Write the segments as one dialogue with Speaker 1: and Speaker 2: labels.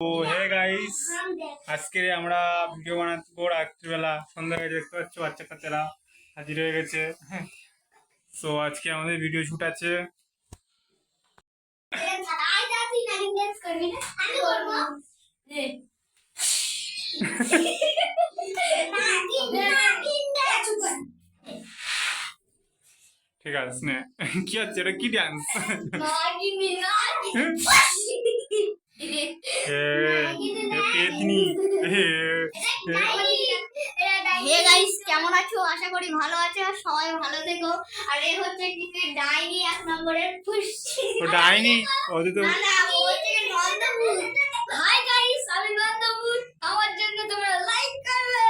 Speaker 1: তো hey guys আজকে আমরা ভিডিও বানাবো রাত্রিবেলা। সন্ধ্যা হয়ে দেখতে পাচ্ছ বাচ্চা কাচ্চারা হাজির হয়ে গেছে। তো আজকে আমাদের ভিডিও শুট আছে। ঠিক আছে কি হচ্ছে? এটা কি ডান্স
Speaker 2: হে গাইস কেমন আছো? আশা করি ভালো আছো আর সবাই ভালো থেকো। আর এ হচ্ছে কিন্তু ডাইনি এক নম্বরের পুষ্টি
Speaker 1: ও ডাইনি? ওদের তো
Speaker 2: না না ও হচ্ছে নন্দভূত হাই গাইস আমি নন্দভূত আমার জন্য তোমরা লাইক করবে।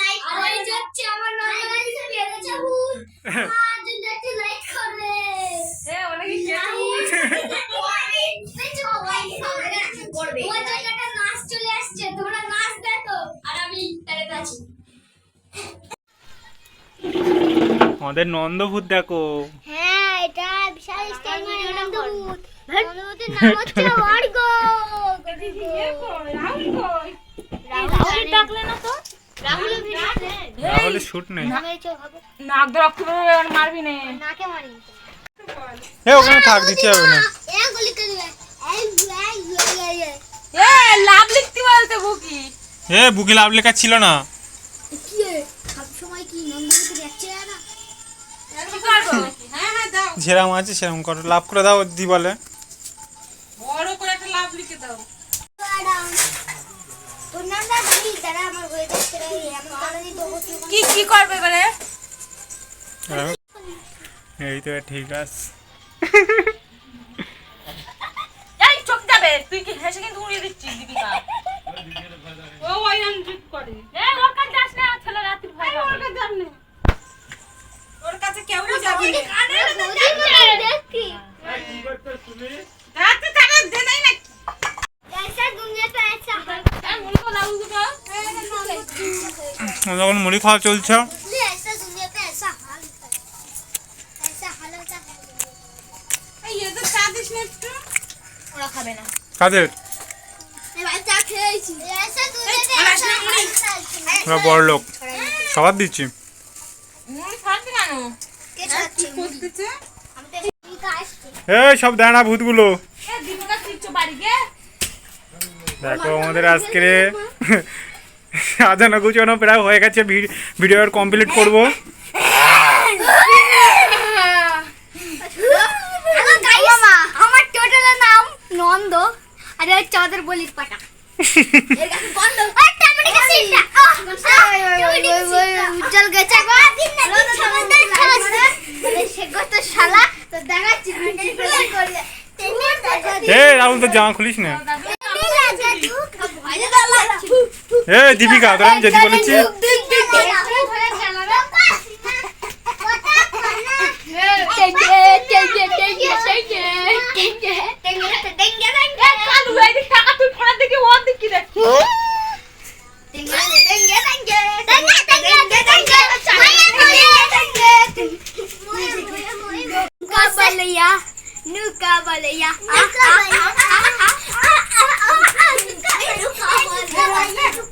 Speaker 2: লাইক আর এই যে হচ্ছে আমার নন্দভূত ভূত আমার জন্য একটু লাইক করবে
Speaker 3: এ অনেকে
Speaker 2: করবে ওই জায়গাটা নাচ চলে আসছে তোমরা নাচ দেখো আর আমি
Speaker 1: আমাদের নন্দভূত দেখো।
Speaker 2: হ্যাঁ এটা বিশাল স্টাইলের নন্দভূত। নন্দভূতের নাম হচ্ছে অর্গ। রাহুল ডাকলে না তো? রাহুল
Speaker 1: তাহলে শুট নেই
Speaker 2: নামের চোখ হবে
Speaker 3: নাক দিয়ে রক্ত মারবি নে।
Speaker 2: নাকে মারি।
Speaker 1: এ ওখানে থাক দিতে হবে না
Speaker 2: এ গুলি করে দিবে এই এই এই
Speaker 3: এ বলতে বুকি।
Speaker 1: এ বুকে লাভ লেখা ছিল না।
Speaker 2: কি সব সময় কি যাচ্ছে না
Speaker 3: হ্যাঁ হ্যাঁ দাও।
Speaker 1: যেরাম আছে সেরকম করো লাভ করে দাও দি বলে।
Speaker 3: বড় করে একটা লাভ লিখে দাও। কি কি করবে এবারে?
Speaker 1: এই তো ঠিক আছে।
Speaker 3: এই চোখ যাবে। তুই কি হেসে কিন্তু উড়িয়ে দিচ্ছিস
Speaker 1: যখন মুড়ি খাওয়া চলছে। কাদের? বড় লোক সবার দিচ্ছি। এই সব দাঁড়া ভূতগুলো। দেখো আমাদের আজকে সাজানো গুছানো প্রায় হয়ে গেছে। ভিডিও কমপ্লিট করব।
Speaker 2: আমার টোটালের নাম নন্দ আর হচ্ছে আমাদের বলির পাটা।
Speaker 1: রাহুল তো জামা খুলিস না এ দীপিকা তোর আমি যেতে বলেছি
Speaker 3: Yeah. నువ్వు కావాలయ్యా నువ్వు కావాలయ్యా నువ్వు కావాలయ్యా